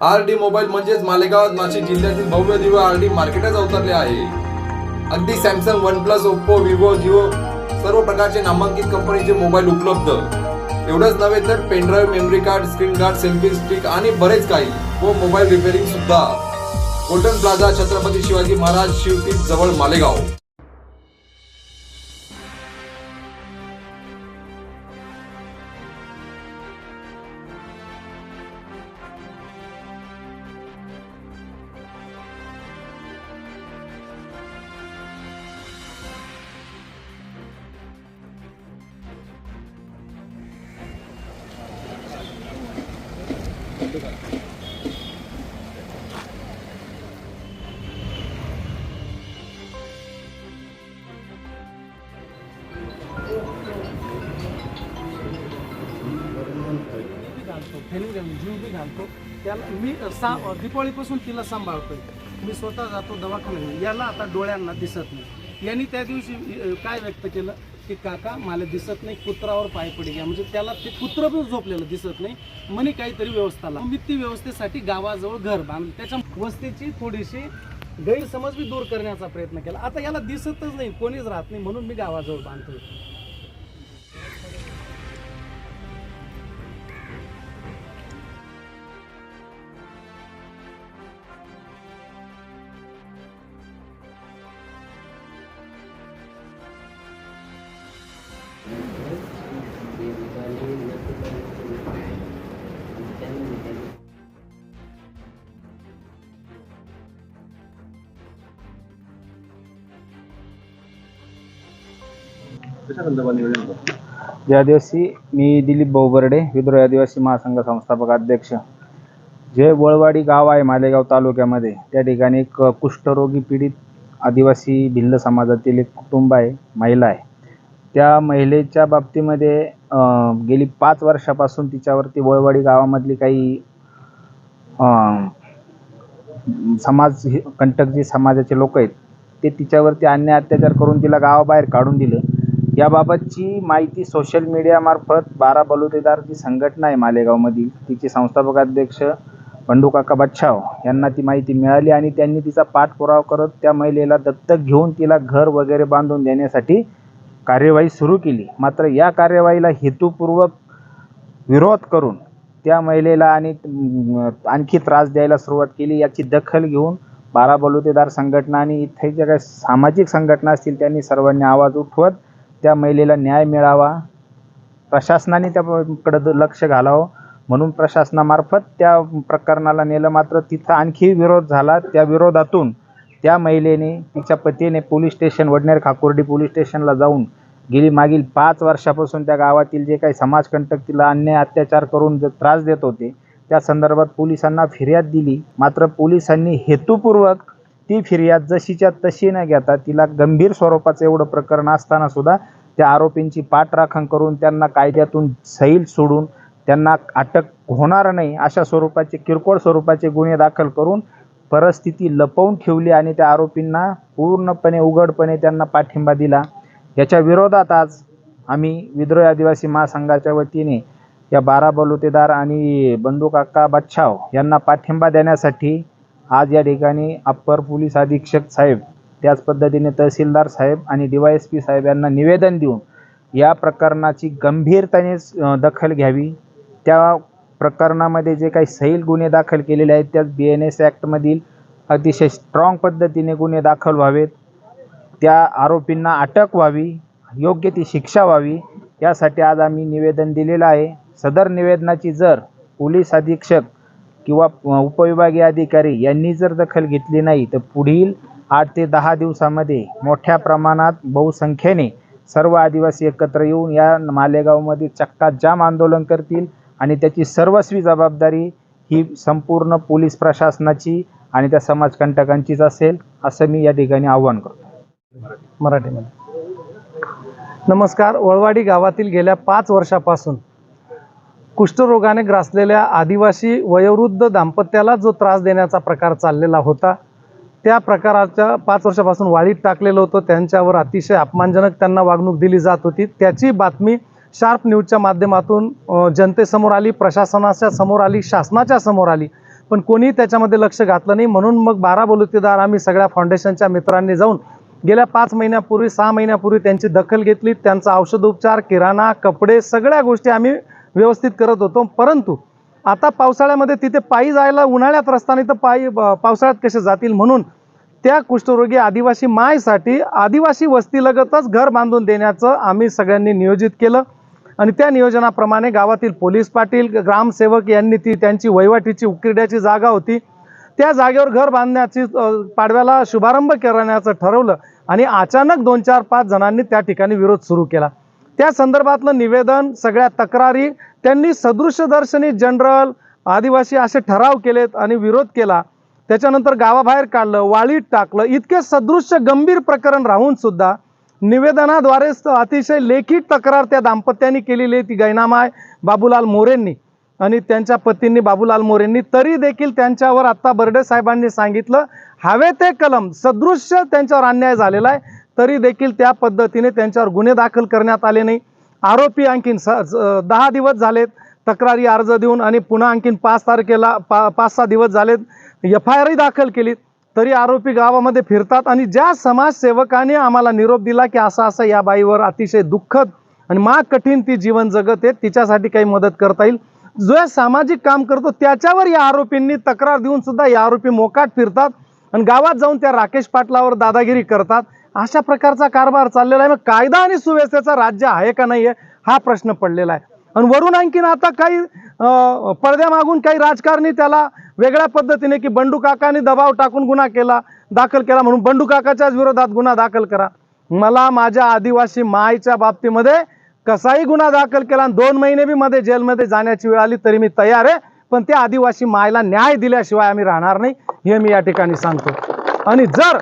R D mobile म्हणजेच मालेगाव नाशिक जिल्ह्यातील भव्य दिव्य आर डी मार्केटच अवतरले आहे. अगदी Samsung OnePlus Oppo Vivo Jio सर्व प्रकारचे नामांकित कंपनीचे मोबाईल उपलब्ध. एवढंच नव्हे तर pen drive memory card screen guard selfie stick आणि बरेच काही व मोबाईल रिपेअरिंग सुद्धा कोटन प्लाझा छत्रपती शिवाजी महाराज शिवतीत जवळ मालेगाव. घालतो फेनी जीव बी घालतो त्याला मी सा दिवाळीपासून तिला सांभाळतोय. मी स्वतः जातो दवाखान्यात. याला आता डोळ्यांना दिसत नाही. यांनी त्या दिवशी काय व्यक्त केलं? की काका मला दिसत नाही कुत्रावर पाय पडे घ्या. म्हणजे त्याला ते कुत्र पण झोपलेलं दिसत नाही. म्हणे काहीतरी व्यवस्था लाव मी ती व्यवस्थेसाठी गावाजवळ घर बांधलं. त्याच्या वस्तीची थोडीशी गैरसमज मी दूर करण्याचा प्रयत्न केला. आता याला दिसतच नाही कोणीच राहत नाही म्हणून मी गावाजवळ बांधतोय. या दिवशी मी दिलीप भाऊबर्डे विद्रोह आदिवासी महासंघ संस्थापक अध्यक्ष जे वळवाडी गाव आहे मालेगाव तालुक्यामध्ये त्या ठिकाणी एक कुष्ठरोगी पीडित आदिवासी भिल्ल समाजातील एक कुटुंब आहे महिला आहे. त्या महिलेच्या बाबतीमध्ये गेली पाच वर्षापासून तिच्यावरती वळवाडी गावामधली काही समाज कंटक जे समाजाचे लोक आहेत ते तिच्यावरती अन्याय अत्याचार करून तिला गावाबाहेर काढून दिलं. याबाबतची माहिती सोशल मीडियामार्फत बारा बलुतेदार जी संघटना आहे मालेगावमधील. तिचे संस्थापक अध्यक्ष बंडूकाका बच्छाव यांना ती माहिती मिळाली आणि त्यांनी तिचा पाठपुरावा करत त्या महिलेला दत्तक घेऊन तिला घर वगैरे बांधून देण्यासाठी कार्यवाही सुरू केली. मात्र या कार्यवाहीला हेतुपूर्वक विरोध करून त्या महिलेला आणि आणखी त्रास द्यायला सुरुवात केली. याची दखल घेऊन बारा बलुतेदार संघटना आणि इथे ज्या काही सामाजिक संघटना असतील त्यांनी सर्वांनी आवाज उठवत त्या महिलेला न्याय मिळावा. प्रशासनाने त्याकडं लक्ष घालावं. म्हणून प्रशासनामार्फत त्या प्रकरणाला नेलं. मात्र तिथं आणखी विरोध झाला. त्या विरोधातून त्या महिलेने तिच्या पतीने police station Wadner Khakurdi police स्टेशनला जाऊन गेली. मागील पाच वर्षापासून त्या गावातील जे काही समाजकंटक तिला अन्याय अत्याचार करून जे त्रास देत होते त्या संदर्भात पोलिसांना फिर्याद दिली. मात्र पोलिसांनी हेतुपूर्वक ती फिर्याद जशीच्या तशी न घेता तिला गंभीर स्वरूपाचं एवढं प्रकरण असताना सुद्धा त्या आरोपींची पाठराखण करून त्यांना कायद्यातून सैल सोडून त्यांना अटक होणार नाही अशा स्वरूपाचे किरकोळ स्वरूपाचे गुन्हे दाखल करून परिस्थिती लपवून ठेवली आणि त्या आरोपींना पूर्णपणे उघडपणे त्यांना पाठिंबा दिला. याच्या विरोधात आज आम्ही विद्रोही आदिवासी महासंघाच्या वतीने या बारा बलुतेदार आणि बंदूक अक्का बच्छाव यांना पाठिंबा देण्यासाठी आज या ठिकाणी अप्पर पोलीस अधीक्षक साहेब त्याच पद्धतीने तहसीलदार साहेब आणि डी वाय एस पी साहेब यांना निवेदन देऊन या प्रकरणाची गंभीरतेने दखल घ्यावी. त्या प्रकरणामध्ये जे काही सैल गुन्हे दाखल केलेले आहेत त्यात बी एन एस ॲक्टमधील अतिशय स्ट्रॉंग पद्धतीने गुन्हे दाखल व्हावेत. त्या आरोपींना अटक व्हावी योग्य ती शिक्षा व्हावी यासाठी आज आम्ही निवेदन दिलेलं आहे. सदर निवेदनाची जर पोलीस अधीक्षक किंवा उपविभागीय अधिकारी यांनी जर दखल घेतली नाही तर पुढील आठ ते दहा दिवसामध्ये मोठ्या प्रमाणात बहुसंख्येने सर्व आदिवासी एकत्र येऊन या मालेगावमध्ये चक्काजाम आंदोलन करतील आणि त्याची सर्वस्वी जबाबदारी ही संपूर्ण पोलीस प्रशासनाची आणि त्या समाजकंटकांचीच असेल असं मी या ठिकाणी आव्हान करतो. मराठीमध्ये. नमस्कार वळवाडी गावातील गेल्या पाच वर्षापासून कुष्ठरोगाने ग्रासलेल्या आदिवासी वयोवृद्ध दाम्पत्याला जो त्रास देण्याचा प्रकार चाललेला होता त्या प्रकाराच्या पाच वर्षापासून वाळीत टाकलेलं होतं. त्यांच्यावर अतिशय अपमानजनक त्यांना वागणूक दिली जात होती. त्याची बातमी शार्प न्यूजच्या माध्यमातून जनतेसमोर आली प्रशासनाच्या समोर आली शासनाच्या समोर आली. पण कोणी त्याच्यामध्ये लक्ष घातलं नाही. म्हणून मग बारा बलुतेदार आम्ही सगळ्या फाउंडेशनच्या मित्रांनी जाऊन गेल्या पाच महिन्यापूर्वी सहा महिन्यापूर्वी त्यांची दखल घेतली. त्यांचा औषधोपचार किराणा कपडे सगळ्या गोष्टी आम्ही व्यवस्थित करत होतो. परंतु आता पावसाळ्यामध्ये तिथे पायी जायला उन्हाळ्यात रस्ता नाही तर पायी पावसाळ्यात कसे जातील म्हणून त्या कुष्ठरोगी आदिवासी मायसाठी आदिवासी वस्तीलगतच घर बांधून देण्याचं आम्ही सगळ्यांनी नियोजित केलं. आणि त्या नियोजनाप्रमाणे गावातील पोलीस पाटील ग्रामसेवक यांनी ती त्यांची वहिवाटीची उकिरड्याची जागा होती. त्या जागेवर घर बांधण्याची पाडव्याला शुभारंभ करण्याचं ठरवलं आणि अचानक दोन चार पाच जणांनी त्या ठिकाणी विरोध सुरू केला. त्या संदर्भातलं निवेदन सगळ्या तक्रारी त्यांनी सदृश्यदर्शनी जनरल आदिवासी असे ठराव केलेत आणि विरोध केला. त्याच्यानंतर गावाबाहेर काढलं वाळीत टाकलं इतके सदृश्य गंभीर प्रकरण राहून सुद्धा निवेदनाद्वारे अतिशय लेखी तक्रार त्या दाम्पत्याने केलेली आहे ती गैनामाय बाबूलाल मोरेंनी. आणि त्यांच्या पतींनी बाबूलाल मोरेंनी तरी देखील त्यांच्यावर आत्ता बर्डे साहेबांनी सांगितलं हवे ते कलम सदृश्य त्यांच्यावर अन्याय झालेला आहे. तरी देखील त्या पद्धतीने त्यांच्यावर गुन्हे दाखल करण्यात आले नाही. आरोपी आणखीन स दहा दिवस झालेत. तक्रारी अर्ज देऊन आणि पुन्हा आणखीन पाच तारखेला पा पाच सहा दिवस झालेत. एफ आय आरही दाखल केली. तरी आरोपी गावामध्ये फिरतात आणि ज्या समाजसेवकाने आम्हाला निरोप दिला की असं असं या बाईवर अतिशय दुःखद आणि मा कठीण ती जीवन जगत आहे तिच्यासाठी काही मदत करता येईल. जो या सामाजिक काम करतो त्याच्यावर या आरोपींनी तक्रार देऊन सुद्धा या आरोपी मोकाट फिरतात आणि गावात जाऊन त्या राकेश पाटलावर दादागिरी करतात. अशा प्रकारचा कारभार चाललेला आहे. मग कायदा आणि सुव्यवस्थेचं राज्य आहे का नाही आहे हा प्रश्न पडलेला आहे. आणि वरून आणखीन आता काही पडद्यामागून काही राजकारणी त्याला वेगळ्या पद्धतीने की बंडू काकाने दबाव टाकून गुन्हा केला दाखल केला म्हणून बंडू काकाच्याच विरोधात गुन्हा दाखल करा. मला माझ्या आदिवासी मायच्या बाबतीमध्ये कसाही गुन्हा दाखल केला आणि दोन महिने बी मध्ये जेलमध्ये जाण्याची वेळ आली तरी मी तयार आहे. पण त्या आदिवासी मायला न्याय दिल्याशिवाय आम्ही राहणार नाही हे मी या ठिकाणी सांगतो. आणि जर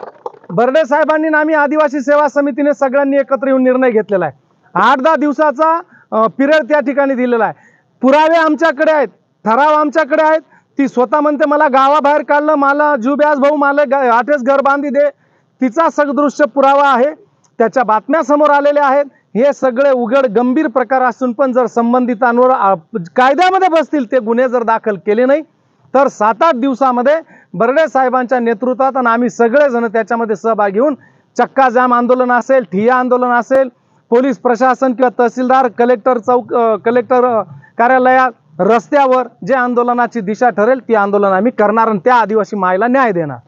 बर्डे साहेबांनी आम्ही आदिवासी सेवा समितीने सगळ्यांनी एकत्र येऊन निर्णय घेतलेला आहे. आठ दहा दिवसाचा पिरियड त्या ठिकाणी दिलेला आहे. पुरावे आमच्याकडे आहेत ठराव आमच्याकडे आहेत. ती स्वतः म्हणते मला गावाबाहेर काढलं मला जुब्याज भाऊ मला ग- आठेच घर बांधी दे. तिचा सदृश्य पुरावा आहे. त्याच्या बातम्या समोर आलेल्या आहेत. हे सगळे उघड गंभीर प्रकार असून पण जर संबंधितांवर कायद्यामध्ये बसतील ते गुन्हे जर दाखल केले नाही तर सात आठ दिवसामध्ये बर्डे साहेबांच्या नेतृत्वात आणि आम्ही सगळेजण त्याच्यामध्ये सहभागी होऊन चक्का जाम आंदोलन असेल ठिया आंदोलन असेल पोलीस प्रशासन किंवा तहसीलदार कलेक्टर चौक कलेक्टर कार्यालयात रस्त्यावर जे आंदोलनाची दिशा ठरेल ती आंदोलन आम्ही करणार आणि त्या आदिवासी मायला न्याय देणार.